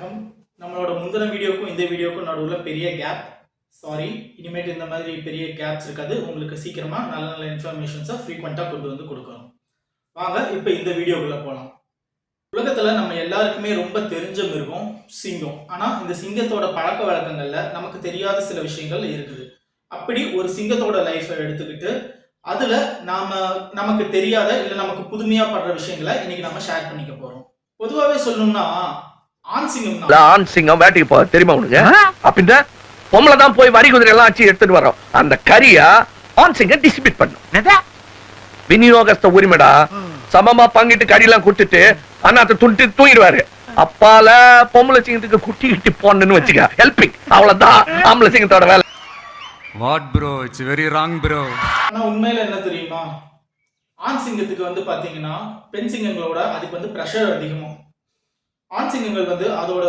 வணக்கம். நம்மளோட முந்தின வீடியோக்கும் இந்த வீடியோக்கும் நடுவில் பெரிய கேப் சாரி இனிமேட்டு இந்த மாதிரி பெரிய கேப்ஸ் இருக்காது. உங்களுக்கு சீக்கிரமாக நல்ல நல்ல இன்ஃபர்மேஷன்ஸை ஃப்ரீக்வெண்ட்டாக கொண்டு வந்து கொடுக்குறோம் வாங்க இப்போ இந்த வீடியோக்குள்ளே போகலாம் உலகத்தில் நம்ம எல்லாருக்குமே ரொம்ப தெரிஞ்ச மிருகம் சிங்கம். ஆனால் இந்த சிங்கத்தோட பழக்க வழக்கங்களில் நமக்கு தெரியாத சில விஷயங்கள் இருக்குது. அப்படி ஒரு சிங்கத்தோட லைஃப்பை எடுத்துக்கிட்டு அதில் நாம் நமக்கு தெரியாத இல்லை நமக்கு புதுமையாக படுற விஷயங்களை இன்னைக்கு நம்ம ஷேர் பண்ணிக்க போகிறோம் பொதுவாகவே சொல்லணும்னா ஆண் சிங்கம் வேட்டைக்கு போக தெரியுமா உனக்கு? அப்படின்னா பொம்பளை தான் போய் வரி குதிரை எல்லாம் வச்சு எடுத்துட்டு வரோம் அந்த கறியா ஆண் சிங்கம் டிஸ்ட்ரிபியூட் பண்ணும். விநியோகஸ்த உரிமைடா சமமா பங்கிட்டு கறியெல்லாம் கொடுத்துட்டு அண்ணாத்த துண்டு தூங்கிடுவாரு. அப்பால பொம்பளை சிங்கத்துக்கு குட்டி கிட்டி போடணும்னு வச்சுக்க ஹெல்பிங் அவ்வளவுதான். ஆம்பளை சிங்கத்தோட வேலை. What bro it's very wrong bro ஆனா உண்மையில என்ன தெரியுமா? ஆண் சிங்கத்துக்கு வந்து பாத்தீங்கன்னா பெண் சிங்கங்களோட அதுக்கு வந்து ப்ரெஷர் அதிகமும் ஆண் சிங்கங்கள் வந்து அதோட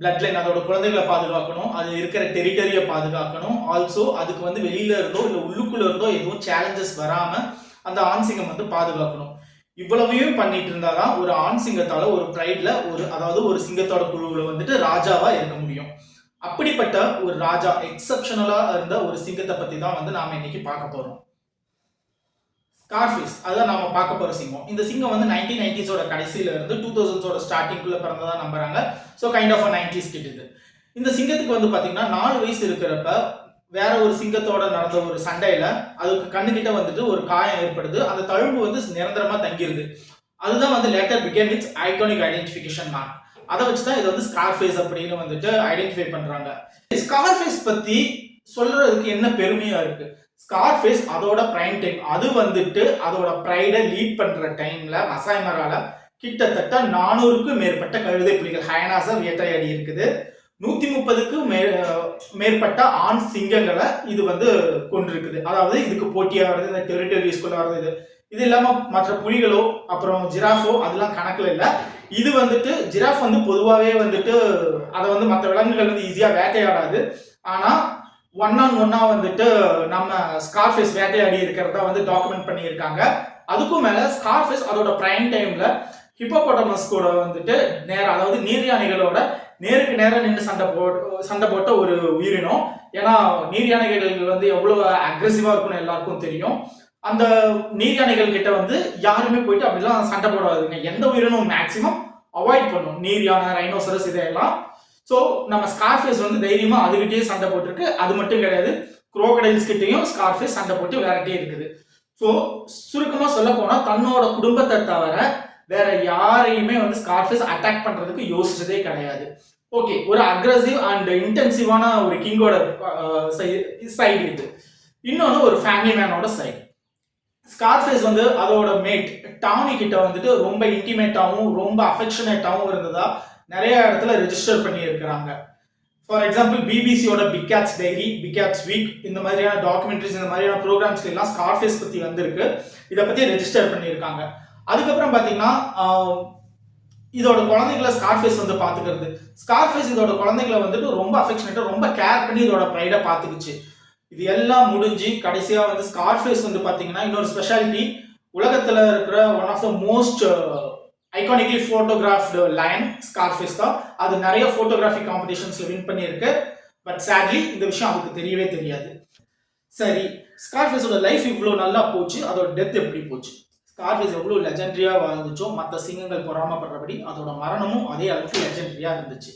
பிளட் லைன் அதோட குழந்தைகளை பாதுகாக்கணும். அது இருக்கிற டெரிட்டரியை பாதுகாக்கணும். ஆல்சோ அதுக்கு வந்து வெளியில இருந்தோ இல்லை உள்ளுக்குள்ள இருந்தோ எதுவும் சேலஞ்சஸ் வராம அந்த ஆண் சிங்கம் வந்து பாதுகாக்கணும். இவ்வளவையும் பண்ணிட்டு இருந்தாதான் ஒரு ஆண் சிங்கத்தால ஒரு ப்ரைட்ல ஒரு அதாவது ஒரு சிங்கத்தோட குழுவில் வந்துட்டு ராஜாவா இருக்க முடியும். அப்படிப்பட்ட ஒரு ராஜா எக்ஸப்ஷனலா இருந்த ஒரு சிங்கத்தை பத்தி தான் வந்து நாம இன்னைக்கு பார்க்க போறோம். ஸ்கார்ஃபேஸ் அதான் நம்ம பார்க்க போகிற சிங்கம். இந்த சிங்கம் வந்து நைன்டீன் நைன்டிஸோட கடைசியில இருந்து டூ தௌசண்ட்ஸோட ஸ்டார்டிங்குள்ள பிறந்ததா நம்புறாங்க. ஸோ கைண்ட் ஆஃப் நைன்டிஸ் கிட்ட இது. இந்த சிங்கத்துக்கு வந்து பார்த்தீங்கன்னா நாலு வயசு இருக்கிறப்ப வேற ஒரு சிங்கத்தோட நடந்த ஒரு சண்டையில அதுக்கு கண்ணுகிட்ட வந்துட்டு ஒரு காயம் ஏற்படுது. அந்த தழும்பு வந்து நிரந்தரமா தங்கிருது. அதுதான் வந்து later become it's iconic identification mark அதை வச்சு தான் இது வந்து ஸ்கார்ஃபேஸ் அப்படின்னு வந்துட்டு ஐடென்டிஃபை பண்றாங்க. ஸ்கார்ஃபேஸ் பத்தி சொல்றதுக்கு என்ன பெருமையா இருக்கு? ஸ்கார்ஃபேஸ் அதோட பிரைம் டைம் அது வந்துட்டு அதோட ப்ரைடை லீட் பண்ணுற டைமில் மசாய்மரால கிட்டத்தட்ட நானூறுக்கும் மேற்பட்ட கழுதை புலிகள் ஹயனாச வேட்டையாடி இருக்குது. நூற்றி முப்பதுக்கு மே மேற்பட்ட ஆண் சிங்கங்களை இது வந்து கொண்டிருக்குது அதாவது இதுக்கு போட்டியாக வருது இந்த டெரிட்டரிஸ்குள்ள வருது இது. இது இல்லாமல் மற்ற புலிகளோ அப்புறம் ஜிராஃபோ அதெல்லாம் கணக்கில் இல்லை. இது வந்துட்டு ஜிராஃப் வந்து பொதுவாகவே வந்துட்டு அதை வந்து மற்ற விலங்குகள் வந்து ஈஸியாக வேட்டையாடாது. ஆனால் ஒன் ஆன் ஒன்னா வந்துட்டு நம்ம ஸ்கார்ஃபேஸ் வேட்டையாடி இருக்கிறதா வந்து டாக்குமெண்ட் பண்ணியிருக்காங்க. அதுக்கும் மேல ஸ்கார்ஃபேஸ் அதோட பிரைம் டைம்ல ஹிப்போபோட்டமஸ் கூட வந்துட்டு நேரம் அதாவது நீர்யானைகளோட நேருக்கு நேரம் நின்று சண்டை போட்டு சண்டை போட்ட ஒரு உயிரினம். ஏன்னா நீர் யானைகள் வந்து எவ்வளவு அக்ரெசிவா இருக்கும்னு எல்லாருக்கும் தெரியும். அந்த நீர்யானைகள் கிட்ட வந்து யாருமே போயிட்டு அப்படிலாம் சண்டை போடாதுங்க. எந்த உயிரினும் மேக்சிமம் அவாய்ட் பண்ணும். நீர் யானை ரைனோசரஸ் இதையெல்லாம். ஸோ நம்ம ஸ்கார்ஃபேஸ் வந்து தைரியமா அதுகிட்டயே சண்டை போட்டிருக்கு. அது மட்டும் கிடையாது குரோக்கடைல்ஸ் கிட்டயும் ஸ்கார்ஃபேஸ் சண்டை போட்டு விரட்டே இருக்குது. ஸோ சுருக்கமாக சொல்ல போனால் தன்னோட குடும்பத்தை தவிர வேற யாரையுமே வந்து ஸ்கார்ஃபேஸ் அட்டாக் பண்றதுக்கு யோசிச்சதே கிடையாது. ஓகே ஒரு அக்ரஸிவ் அண்ட் இன்டென்சிவான ஒரு கிங்கோட சைடு இது. இன்னொன்று ஒரு ஃபேமிலி மேனோட சைடு ஸ்கார்ஃபேஸ் வந்து அதோட மேட் டானி கிட்ட வந்துட்டு ரொம்ப இன்டிமேட்டாகவும் ரொம்ப அஃபெக்ஷனேட்டாகவும் இருந்ததா நிறைய இடத்துல ரெஜிஸ்டர் பண்ணியிருக்கிறாங்க. For example பிபிசியோட big cats diary big cats week இந்த மாதிரியான டாக்குமெண்ட்ரிஸ் இந்த மாதிரியான ப்ரோக்ராம்ஸ் எல்லாம் ஸ்கார்ஃபேஸ் பற்றி வந்திருக்கு. இதை பற்றி ரெஜிஸ்டர் பண்ணியிருக்காங்க. அதுக்கப்புறம் பார்த்தீங்கன்னா இதோட குழந்தைகளை ஸ்கார்ஃபேஸ் வந்து பார்த்துக்கிறது. ஸ்கார்ஃபேஸ் இதோட குழந்தைகளை வந்துட்டு ரொம்ப அஃபெக்ஷனேட்டாக ரொம்ப கேர் பண்ணி இதோட ப்ரைடை பார்த்துக்குச்சு. இது எல்லாம் முடிஞ்சு கடைசியாக வந்து ஸ்கார்ஃபேஸ் வந்து பார்த்தீங்கன்னா இன்னொரு ஸ்பெஷாலிட்டி உலகத்தில் இருக்கிற one of the most iconically photographed lion Scarface தான். அது நிறைய ஃபோட்டோகிராஃபி காம்படிஷன்ஸில் வின் பண்ணியிருக்கு. பட் சேட்லி இந்த விஷயம் அவருக்கு தெரியவே தெரியாது. சரி ஸ்கார்ஃபிஸோட லைஃப் இவ்வளோ நல்லா போச்சு அதோட டெத் எப்படி போச்சு? ஸ்கார்ஃபிஸ் எவ்வளோ லெஜெண்டரியா வாழ்ந்துச்சோ மற்ற சிங்கங்கள் பொறாமப்படுறபடி அதோட மரணமும் அதே அளவுக்கு லெஜெண்டரியா இருந்துச்சு.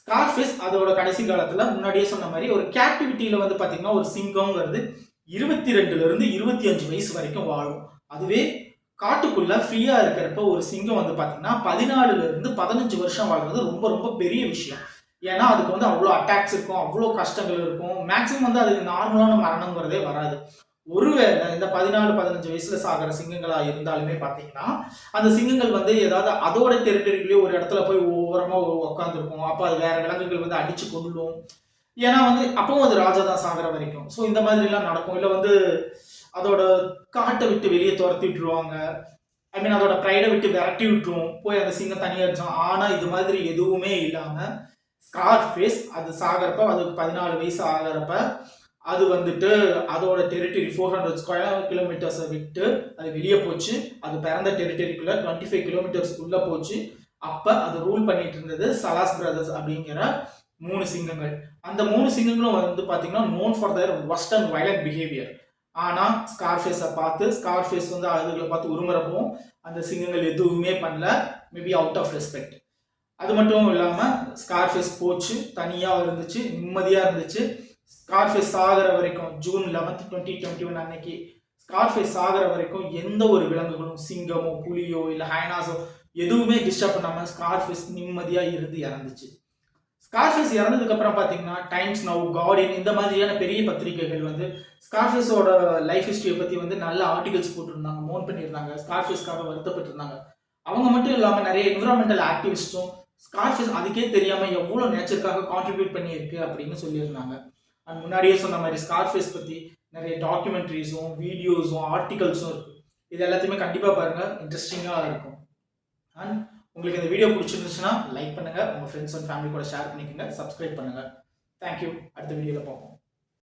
ஸ்கார்ஃபிஸ் அதோட கடைசி காலத்தில் முன்னாடியே சொன்ன மாதிரி ஒரு கேப்டிவிட்டியில் வந்து பார்த்தீங்கன்னா ஒரு சிங்கம்ங்கிறது இருபத்தி ரெண்டுலேருந்து இருபத்தி அஞ்சு வயசு வரைக்கும் வாழும். அதுவே காட்டுக்குள்ள ஃப்ரீயா இருக்கிறப்ப ஒரு சிங்கம் வந்து பாத்தீங்கன்னா பதினாலுல இருந்து பதினஞ்சு வருஷம் வாழ்றது ரொம்ப ரொம்ப பெரிய விஷயம். ஏன்னா அதுக்கு வந்து அவ்வளோ அட்டாக்ஸ் இருக்கும் அவ்வளோ கஷ்டங்கள் இருக்கும். மேக்ஸிமம் வந்து அதுக்கு நார்மலான மரணங்கிறதே வராது. ஒருவேளை இந்த பதினாலு பதினஞ்சு வயசுல சாகிற சிங்கங்களா இருந்தாலுமே பாத்தீங்கன்னா அந்த சிங்கங்கள் வந்து ஏதாவது அதோட டெரிட்டரிக்குள்ளேயே ஒரு இடத்துல போய் ஓரமா உட்காந்துருக்கும் அப்போ அது வேற விலங்குகள் வந்து அடிச்சு கொள்ளும் ஏன்னா வந்து அப்பவும் அது ராஜா தான் சாகிற வரைக்கும். ஸோ இந்த மாதிரி எல்லாம் நடக்கும். இல்லை வந்து அதோட காட்டை விட்டு வெளியே துரத்தி விட்டுருவாங்க. ஐ மீன் அதோட ப்ரைடை விட்டு விரட்டி விட்டுரும். போய் அந்த சிங்கம் தனியாக இருந்துச்சோம் ஆனால் இது மாதிரி எதுவுமே இல்லாமல் ஸ்கார் ஃபேஸ் அது சாகிறப்ப அதுக்கு பதினாலு வயசு ஆகிறப்ப அது வந்துட்டு அதோட டெரிட்டரி ஃபோர் ஹண்ட்ரட் ஸ்கொயர் கிலோமீட்டர்ஸை விட்டு அது வெளியே போச்சு. அது பிறந்த டெரிட்டரிக்குள்ளே டுவெண்ட்டி ஃபைவ் கிலோமீட்டர்ஸ்க்குள்ளே போச்சு. அப்போ அது ரூல் பண்ணிட்டு இருந்தது சலாஸ் பிரதர்ஸ் அப்படிங்கிற மூணு சிங்கங்கள். அந்த மூணு சிங்கங்களும் வந்து பார்த்தீங்கன்னா known for their worst and violent behaviour ஆனா ஸ்கார்ஃபேஸை பார்த்து ஸ்கார்ஃபேஸ் வந்து அதுகளை பார்த்து உருமுறப்பவும் அந்த சிங்கங்கள் எதுவுமே பண்ணல. மேபி அவுட் ஆஃப் ரெஸ்பெக்ட் அது மட்டும் இல்லாம ஸ்கார்ஃபேஸ் போச்சு தனியாக இருந்துச்சு நிம்மதியாக இருந்துச்சு. ஸ்கார்ஃபேஸ் சாகிற வரைக்கும் June eleventh twenty twenty one அன்னைக்கு ஸ்கார்ஃபேஸ் சாகிற வரைக்கும் எந்த ஒரு விலங்குகளும் சிங்கமோ புலியோ இல்லை ஹைனாஸோ எதுவுமே டிஸ்டர்ப் ஸ்கார் ஸ்கார்ஃபேஸ் நிம்மதியாக இருந்து இறந்துச்சு. ஸ்கார்ஃபேஸ் இறந்ததுக்கப்புறம் பார்த்தீங்கன்னா டைம்ஸ் நவ் கார்டியன் இந்த மாதிரியான பெரிய பத்திரிகைகள் வந்து ஸ்கார்ஃபேஸோட லைஃப் ஹிஸ்ட்ரியை பற்றி வந்து நல்ல ஆர்டிகல்ஸ் போட்டிருந்தாங்க மோன் பண்ணியிருந்தாங்க ஸ்கார்ஃபேஸ்க்காக வருத்தப்பட்டிருந்தாங்க. அவங்க மட்டும் இல்லாமல் நிறைய என்விரான்மெண்டல் ஆக்டிவிஸ்ட்டும் ஸ்கார்ஃபேஸ் அதுக்கே தெரியாமல் எவ்வளோ நேச்சருக்காக கான்ட்ரிபியூட் பண்ணியிருக்கு அப்படின்னு சொல்லியிருந்தாங்க. அண்ட் முன்னாடியே சொன்ன மாதிரி ஸ்கார்ஃபேஸ் பற்றி நிறைய டாக்குமெண்ட்ரிஸும் வீடியோஸும் ஆர்டிகல்ஸும் இருக்குது இது எல்லாத்தையுமே கண்டிப்பாக பாருங்க இன்ட்ரெஸ்டிங்காக இருக்கும். அண்ட் உங்களுக்கு இந்த வீடியோ பிடிச்சிருந்துச்சுன்னா லைக் பண்ணுங்கள் உங்கள் ஃப்ரெண்ட்ஸ் அண்ட் ஃபேமிலி கூட ஷேர் பண்ணிக்கோங்க. சப்ஸ்கிரைப் பண்ணுங்கள் தேங்க்யூ அடுத்த வீடியோவில் பார்ப்போம்.